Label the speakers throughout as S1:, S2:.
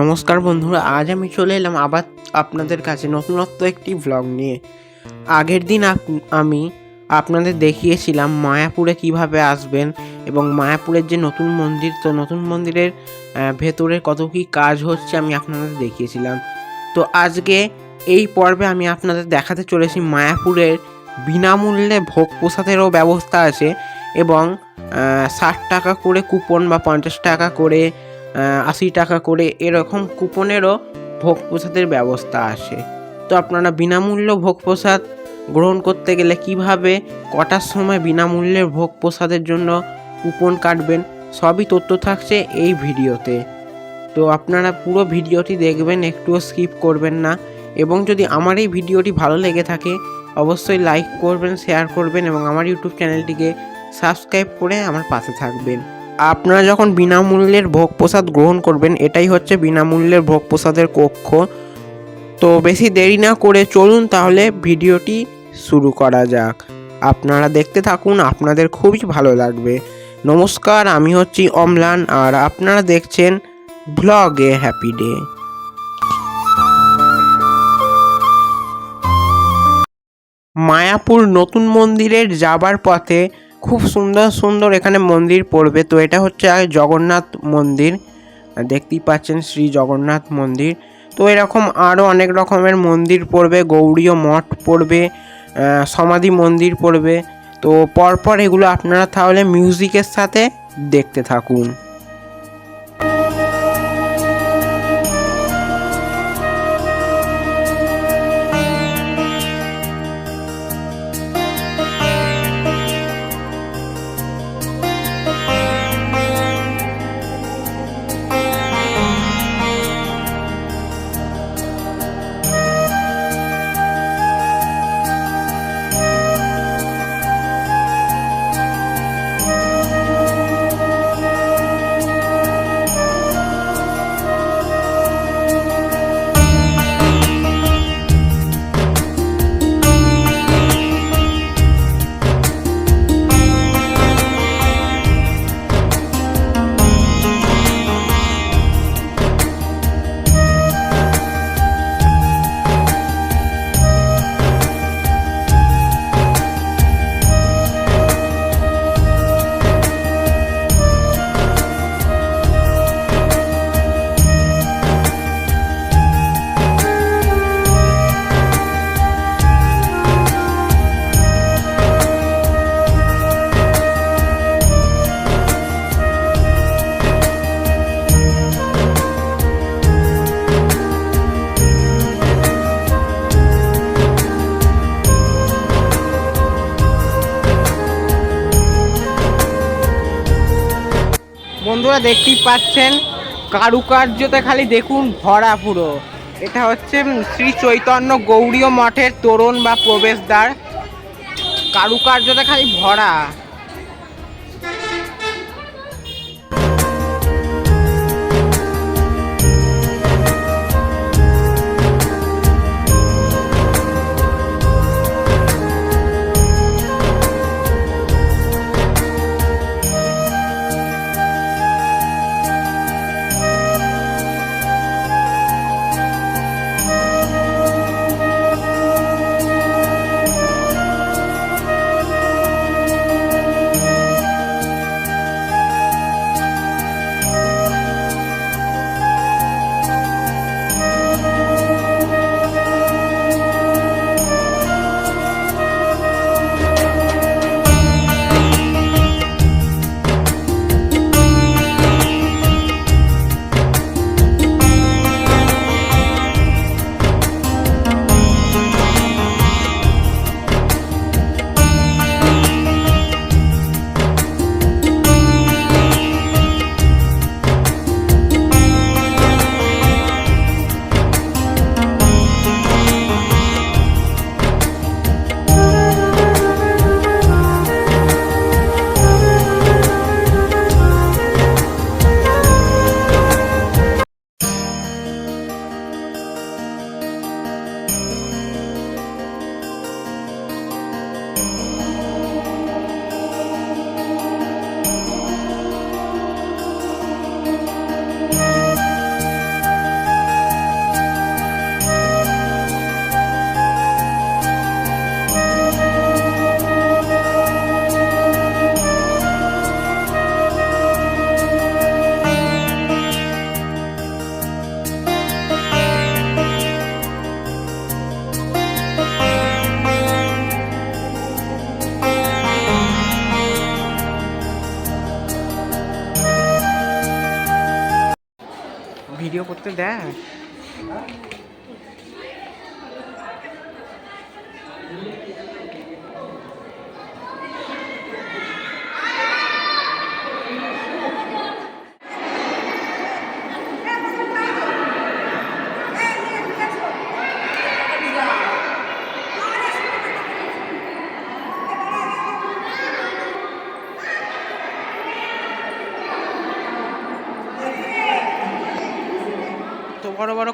S1: নমস্কার বন্ধুরা, আজ আমি চলে এলাম আবার আপনাদের কাছে নতুনত্ব একটি ভ্লগ নিয়ে। আগের দিন আমি আপনাদের দেখিয়েছিলাম মায়াপুরে কীভাবে আসবেন এবং মায়াপুরের যে নতুন মন্দির, তো নতুন মন্দিরের ভেতরে কত কী কাজ হচ্ছে আমি আপনাদের দেখিয়েছিলাম। তো আজকে এই পর্বে আমি আপনাদের দেখাতে চলেছি মায়াপুরের বিনামূল্যে ভোগ প্রসাদেরও ব্যবস্থা আছে এবং ষাট টাকা করে কুপন বা পঞ্চাশ টাকা করে আশি টাকা করে এরকম কুপনেরও ভোগ প্রসাদের ব্যবস্থা আছে তো আপনারা বিনামূল্য ভোগ প্রসাদ গ্রহণ করতে গেলে কীভাবে কটার সময় বিনামূল্যের ভোগ প্রসাদের জন্য কুপন কাটবেন, সবই তথ্য থাকছে এই ভিডিওতে। তো আপনারা পুরো ভিডিওটি দেখবেন, একটুও স্কিপ করবেন না। এবং যদি আমার এই ভিডিওটি ভালো লেগে থাকে, অবশ্যই লাইক করবেন, শেয়ার করবেন এবং আমার ইউটিউব চ্যানেলটিকে সাবস্ক্রাইব করে আমার পাশে থাকবেন। আপনারা যখন বিনামূল্যের ভোগ প্রসাদ গ্রহণ করবেন, এটাই হচ্ছে বিনামূল্যের ভোগ প্রসাদের কক্ষ। তো বেশি দেরি না করে চলুন তাহলে ভিডিওটি শুরু করা যাক। আপনারা দেখতে থাকুন, আপনাদের খুবই ভালো লাগবে। নমস্কার, আমি হচ্ছি অমলান, আর আপনারা দেখছেন ব্লগে হ্যাপি ডে। মায়াপুর নতুন মন্দিরের যাবার পথে খুব সুন্দর সুন্দর এখানে মন্দির পড়বে। তো এটা হচ্ছে জগন্নাথ মন্দির। দেখতেই পাচ্ছেন শ্রী জগন্নাথ মন্দির। তো এরকম আরও অনেক রকমের মন্দির পড়বে গৌড়ীয় মঠ পড়বে সমাধি মন্দির পড়বে। তো পরপর এগুলো আপনারা তাহলে মিউজিকের সাথে দেখতে থাকুন। বন্ধুরা দেখতেই পাচ্ছেন, কারুকার্যতে খালি দেখুন ভরা পুরো। এটা হচ্ছে শ্রী চৈতন্য গৌরীয় মঠের তোরণ বা প্রবেশদ্বার। কারুকার্যতে খালি ভরা।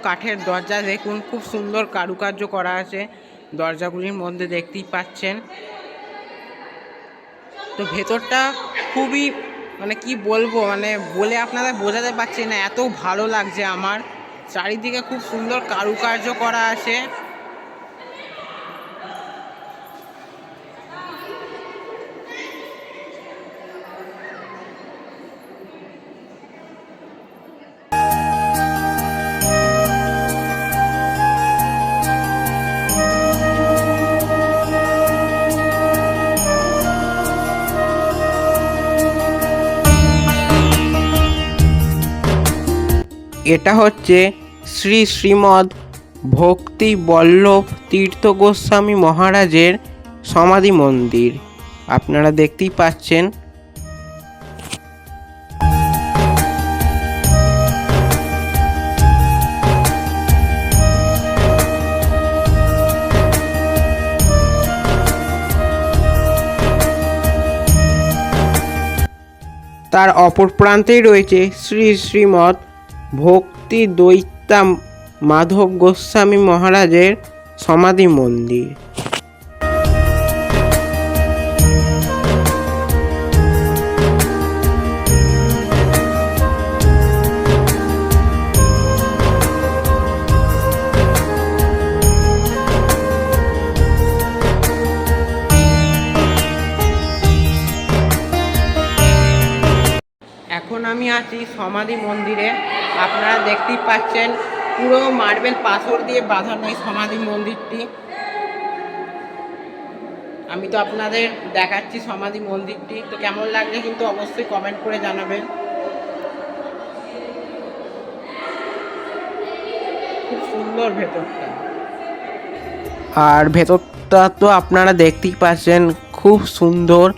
S1: কাঠের দরজা দেখুন, খুব সুন্দর কারুকার্য করা আছে। দরজাগুলির মধ্যে দেখতেই পাচ্ছেন। তো ভেতরটা খুবই মানে কি বলব মানে বলে আপনারা বোঝাতে পারছি না, এত ভালো লাগছে আমার। চারিদিকে খুব সুন্দর কারুকার্য করা আছে। এটা হচ্ছে শ্রী শ্রীমদ ভক্তি বল্লভ তীর্থ গোস্বামী মহারাজের সমাধি মন্দির। আপনারা দেখতেই পাচ্ছেন। তার অপর প্রান্তেই রয়েছে শ্রী শ্রীমৎ ভক্তি দৈত্যা মাধব গোস্বামী মহারাজের সমাধি মন্দির এখন আমি আছি সমাধি মন্দিরে। আপনারা দেখতেই পাচ্ছেন, পুরো মার্বেল পাথর দিয়ে বাঁধানো এই সমাধি মন্দিরটি। আমি তো আপনাদের দেখাচ্ছি সমাধি মন্দিরটি। তো কেমন লাগলে কিন্তু অবশ্যই কমেন্ট করে জানাবেন। খুব সুন্দর ভেতরটা। আর ভেতরটা তো আপনারা দেখতেই পাচ্ছেন, খুব সুন্দর।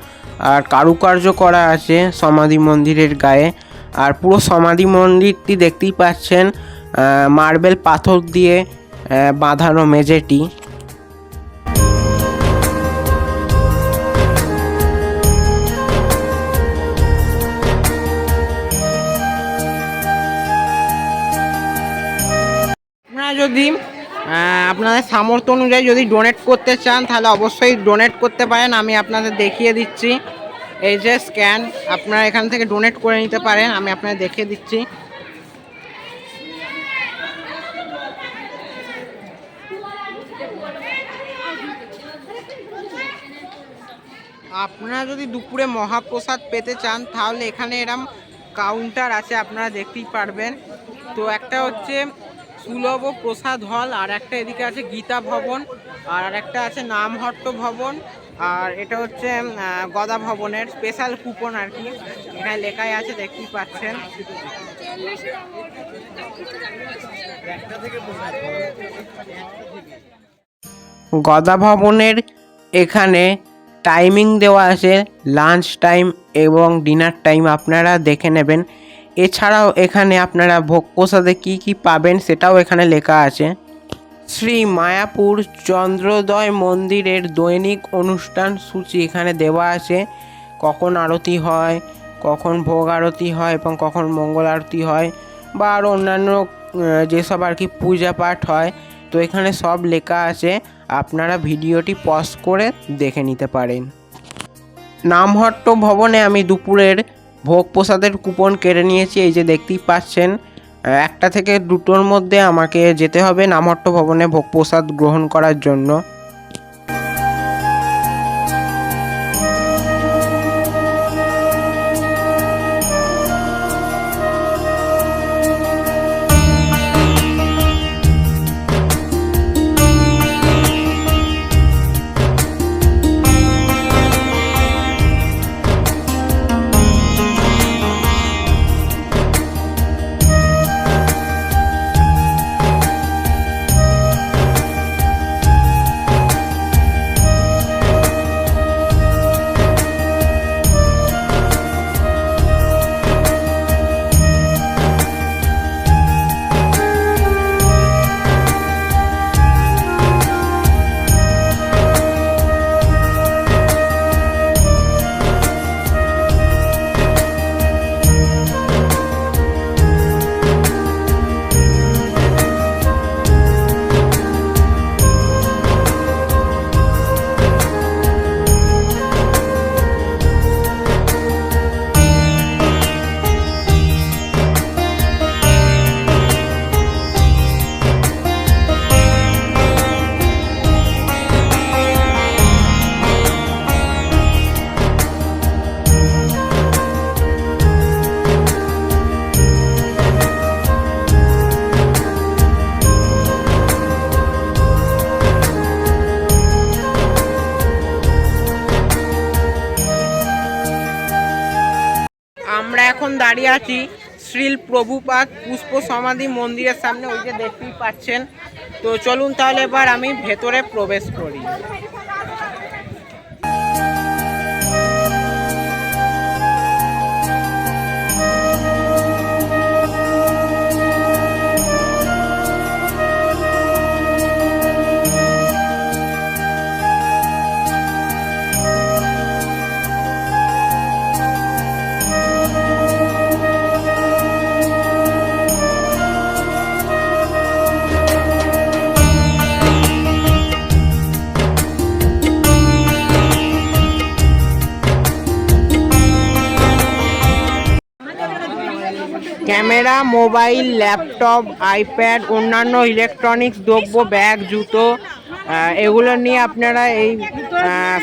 S1: আর কারুকার্য করা আছে সমাধি মন্দিরের গায়ে। আর পুরো সমাধি মন্দিরটি দেখতেই পাচ্ছেন মার্বেল পাথর দিয়ে বাঁধানো মেঝেটি। যদি আপনাদের সামর্থ্য অনুযায়ী যদি ডোনেট করতে চান, তাহলে অবশ্যই ডোনেট করতে পারেন। আমি আপনাদের দেখিয়ে দিচ্ছি। এই যে স্ক্যান আপনারা এখান থেকে ডোনেট করে নিতে পারেন। আমি আপনাদের দেখিয়ে দিচ্ছি। আপনারা যদি দুপুরে মহাপ্রসাদ পেতে চান, তাহলে এখানে এরম কাউন্টার আছে, আপনারা দেখতেই পারবেন। তো একটা হচ্ছে সুলভ প্রসাদ হল, আর একটা এদিকে আছে গীতা ভবন, আর একটা আছে নামহট্ট ভবন, আর এটা হচ্ছে গদা ভবনের স্পেশাল কুপন আর কি। এখানে লেখাই আছে, দেখতেই পাচ্ছেন। গদা ভবনের এখানে টাইমিং দেওয়া আছে লাঞ্চ টাইম এবং ডিনার টাইম আপনারা দেখে নেবেন। এছাড়াও এখানে আপনারা ভোগ প্রসাদে কী কী পাবেন সেটাও এখানে লেখা আছে। শ্রী মায়াপুর চন্দ্রোদয় মন্দিরের দৈনিক অনুষ্ঠান সূচি এখানে দেওয়া আছে। কখন আরতি হয়, কখন ভোগ আরতি হয় এবং কখন মঙ্গল আরতি হয় বা আরও অন্যান্য যেসব আর কি পূজা পাঠ হয়, তো এখানে সব লেখা আছে। আপনারা ভিডিওটি পজ করে দেখে নিতে পারেন। নামহট্ট ভবনে আমি দুপুরের ভোগ প্রসাদের কুপন কেড়ে নিয়েছি, এই যে দেখতেই পাচ্ছেন। একটা থেকে দুটোর মধ্যে আমাকে যেতে হবে নামহট্ট ভবনে ভোগ প্রসাদ গ্রহণ করার জন্য।
S2: দাঁড়িয়ে আছি, শ্রীল প্রভুপাক পুষ্প সমাধি মন্দিরের সামনে, ওই যে দেখতেই পাচ্ছেন। তো চলুন তাহলে এবার আমি ভেতরে প্রবেশ করি। মোবাইল, ল্যাপটপ, আইপ্যাড, অন্যান্য ইলেকট্রনিক্স, দ্রব্য, ব্যাগ, জুতো এগুলো নিয়ে আপনারা এই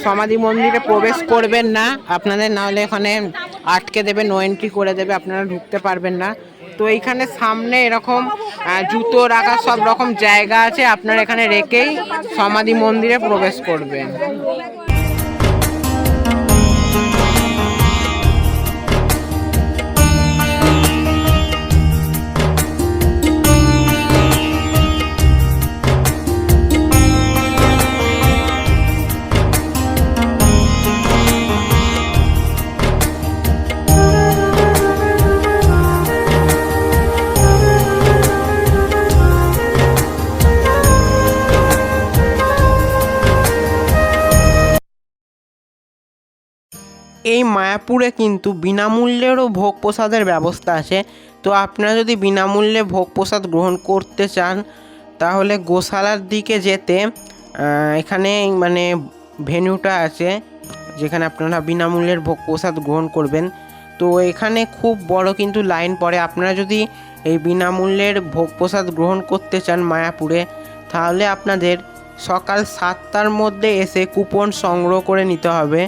S2: সমাধি মন্দিরে প্রবেশ করবেন না। আপনাদের নাহলে এখানে আটকে দেবে নো এন্ট্রি করে দেবে, আপনারা ঢুকতে পারবেন না। তো এইখানে সামনে এরকম জুতো রাখার সব রকম জায়গা আছে, আপনারা এখানে রেখেই সমাধি মন্দিরে প্রবেশ করবেন। এই মায়াপুরে কিন্তু বিনামূল্যেরও ভোগ প্রসাদের ব্যবস্থা আছে। তো আপনারা যদি বিনামূল্যে ভোগ প্রসাদ গ্রহণ করতে চান, তাহলে গোশালার দিকে যেতে এখানে মানে ভেন্যুটা আছে, যেখানে আপনারা বিনামূল্যের ভোগ প্রসাদ গ্রহণ করবেন। তো এখানে খুব বড় কিন্তু লাইন পড়ে। আপনারা যদি এই বিনামূল্যের ভোগ প্রসাদ গ্রহণ করতে চান মায়াপুরে, তাহলে আপনাদের সকাল সাতটার মধ্যে এসে কুপন সংগ্রহ করে নিতে হবে।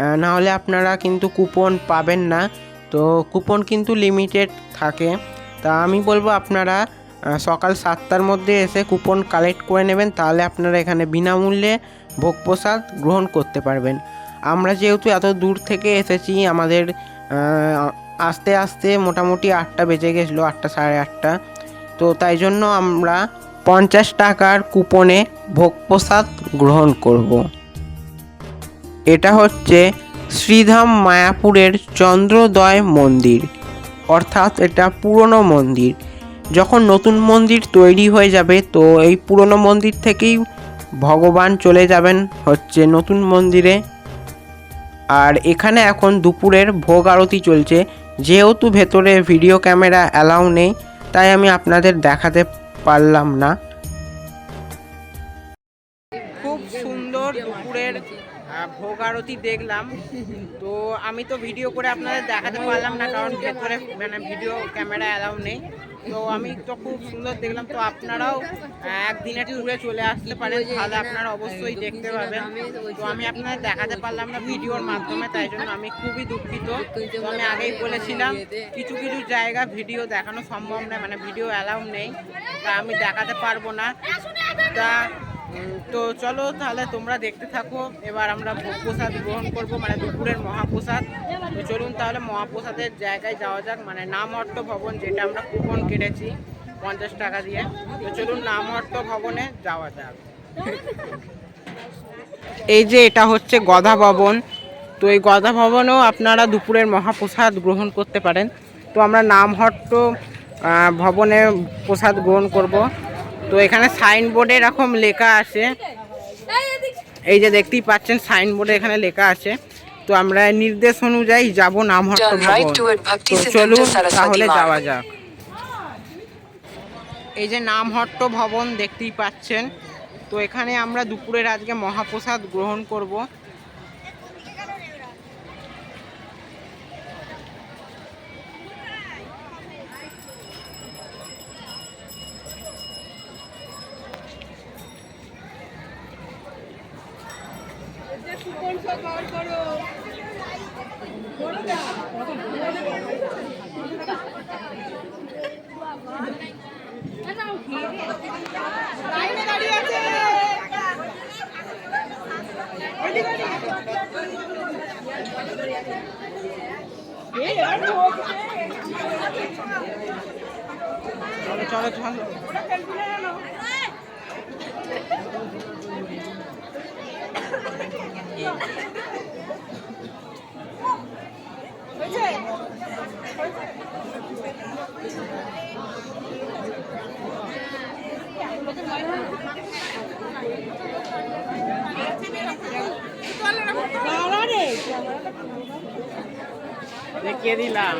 S2: আহ, না হলে আপনারা কিন্তু কুপন পাবেন না। তো কুপন কিন্তু লিমিটেড থাকে। তা আমি বলব আপনারা সকাল সাতটার মধ্যে এসে কুপন কালেক্ট করে নেবেন তাহলে আপনারা এখানে বিনামূল্যে ভোগ প্রসাদ গ্রহণ করতে পারবেন। আমরা যেহেতু এত দূর থেকে এসেছি আমাদের আস্তে আস্তে মোটামুটি আটটা বেজে গেছিল আটটা সাড়ে আটটা। তো তাই জন্য আমরা পঞ্চাশ টাকার কুপনে ভোগ প্রসাদ গ্রহণ করব। এটা হচ্ছে শ্রীধাম মায়াপুরের চন্দ্রোদয় মন্দির, অর্থাৎ এটা পুরনো মন্দির। যখন নতুন মন্দির তৈরি হয়ে যাবে, তো এই পুরনো মন্দির থেকেই ভগবান চলে যাবেন হচ্ছে নতুন মন্দিরে। আর এখানে এখন দুপুরের ভোগ আরতি চলছে। যেহেতু ভেতরে ভিডিও ক্যামেরা অ্যালাউ নেই, তাই আমি আপনাদের দেখাতে পারলাম না। ভোগ দেখলাম। তো আমি তো ভিডিও করে আপনাদের দেখাতে পারলাম না কারণ ভেতরে মানে ভিডিও ক্যামেরা অ্যালাউ নেই। তো আমি তো খুব সুন্দর দেখলাম। তো আপনারাও আহ, একদিনের ট্যুরে চলে আসতে পারেন। তাহলে আপনারা অবশ্যই দেখতে পাবেন। তো আমি আপনাদের দেখাতে পারলাম না ভিডিওর মাধ্যমে তাই জন্য আমি খুবই দুঃখিত। তো আমি আগেই বলেছিলাম কিছু কিছু জায়গা ভিডিও দেখানো সম্ভব নয় মানে ভিডিও অ্যালাউ নেই। তা আমি দেখাতে পারব না। তা তো চলো তাহলে তোমরা দেখতে থাকো। এবার আমরা প্রসাদ গ্রহণ করব মানে দুপুরের মহাপ্রসাদ। তো চলুন তাহলে মহাপ্রসাদের জায়গায় যাওয়া যাক মানে নামহট্ট ভবন যেটা আমরা কুপন কেটেছি পঞ্চাশ টাকা দিয়ে। তো চলুন নামহট্ট ভবনে যাওয়া যাক। এই যে এটা হচ্ছে গধা ভবন। তো এই গধা ভবনেও আপনারা দুপুরের মহাপ্রসাদ গ্রহণ করতে পারেন। তো আমরা নামহট্ট ভবনে প্রসাদ গ্রহণ করব। তো এখানে সাইনবোর্ডে এরকম লেখা আছে। এই যে দেখতেই পাচ্ছেন সাইনবোর্ডে এখানে লেখা আছে। তো আমরা নির্দেশ অনুযায়ী যাব নামহট্ট চলুন তাহলে যাওয়া যাক। এই যে নামহট্ট ভবন দেখতেই পাচ্ছেন। তো এখানে আমরা দুপুরের আজকে মহাপ্রসাদ গ্রহণ করব।
S1: চলো চলো চলো Thank you. দেখিয়ে দিলাম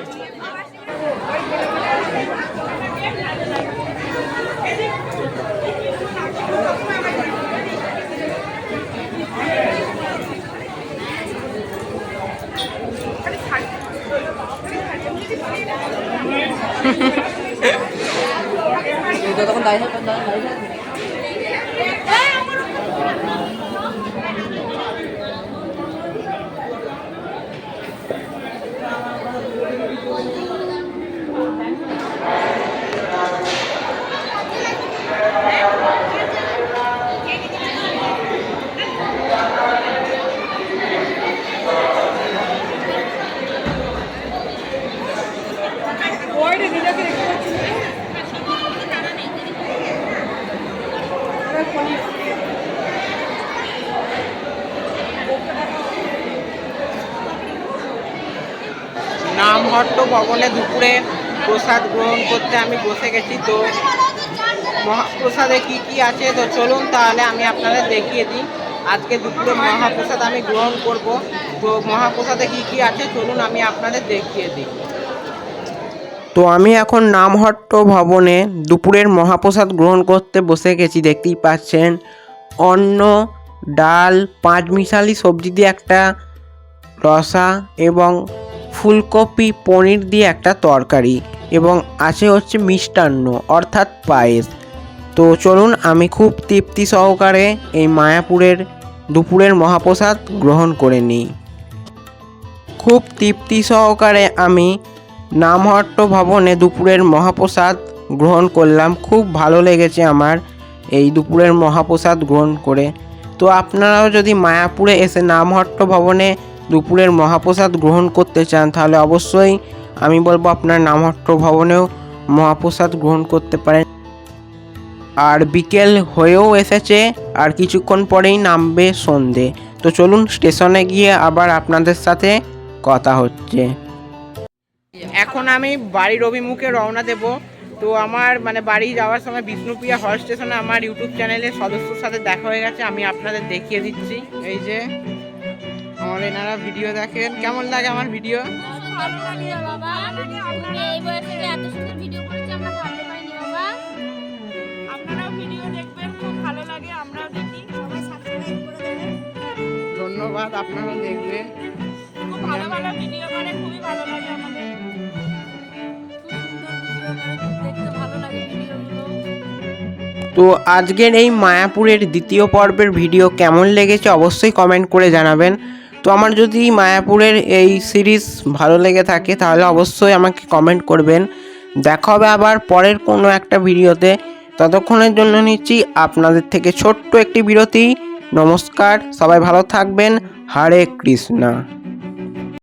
S2: তখন দাঁড়িয়ে থাকবেন দাঁড়িয়ে থাকবেন
S1: নামহট্ট দুপুরে প্রসাদ গ্রহণ করতে আমি বসে গেছি, তো মহাপ্রসাদে কি কি আছে? তো চলুন তাহলে আমি আপনাদের দেখিয়ে দিই। আজকে দুপুরে মহাপ্রসাদ আমি গ্রহণ করব। তো মহাপ্রসাদে কি কি আছে? চলুন আমি আপনাদের দেখিয়ে দিই। তো আমি এখন নামহট্ট ভবনে দুপুরের মহাপ্রসাদ গ্রহণ করতে বসে গেছি, দেখতেই পাচ্ছেন। অন্ন, ডাল পাঁচ মিশালি সবজি দিয়ে একটা রসা এবং ফুলকপি, পনির দিয়ে একটা তরকারি এবং আছে হচ্ছে মিষ্টান্ন, অর্থাৎ পায়েস। তো চলুন আমি খুব তৃপ্তি সহকারে এই মায়াপুরের দুপুরের মহাপ্রসাদ গ্রহণ করে নিই। খুব তৃপ্তি সহকারে আমি নামহট্ট ভবনে দুপুরের মহাপ্রসাদ গ্রহণ করলাম। খুব ভালো লেগেছে আমার এই দুপুরের মহাপ্রসাদ গ্রহণ করে। তো আপনারাও যদি মায়াপুরে এসে নামহট্ট ভবনে দুপুরের মহাপ্রসাদ গ্রহণ করতে চান, তাহলে অবশ্যই আমি বলব আপনার নামহট্ট ভবনেও মহাপ্রসাদ গ্রহণ করতে পারেন। আর বিকেল হয়েও এসেছে, আর কিছুক্ষণ পরেই নামবে সন্ধে। তো চলুন, স্টেশনে গিয়ে আবার আপনাদের সাথে কথা হচ্ছে। এখন আমি বাড়ির অভিমুখে রওনা দেব। তো আমার মানে বাড়ি যাওয়ার সময় বিষ্ণুপ্রিয়া হল স্টেশনে আমার ইউটিউব চ্যানেলের সদস্যর সাথে দেখা হয়ে গেছে, আমি আপনাদের দেখিয়ে দিচ্ছি। এই যে আমার এনারা ভিডিও দেখেন। কেমন লাগে আমার ভিডিও ধন্যবাদ, আপনারা দেখবেন। তো আজকের এই মায়াপুরের দ্বিতীয় পর্বের ভিডিও কেমন লেগেছে অবশ্যই কমেন্ট করে জানাবেন। তো আমার যদি মায়াপুরের এই সিরিজ ভালো লেগে থাকে, তাহলে অবশ্যই আমাকে কমেন্ট করবেন। দেখা হবে আবার পরের কোনো একটা ভিডিওতে। ততক্ষণের জন্য নিচ্ছি আপনাদের থেকে ছোট্ট একটি বিরতি। নমস্কার, সবাই ভালো থাকবেন। হরে কৃষ্ণা।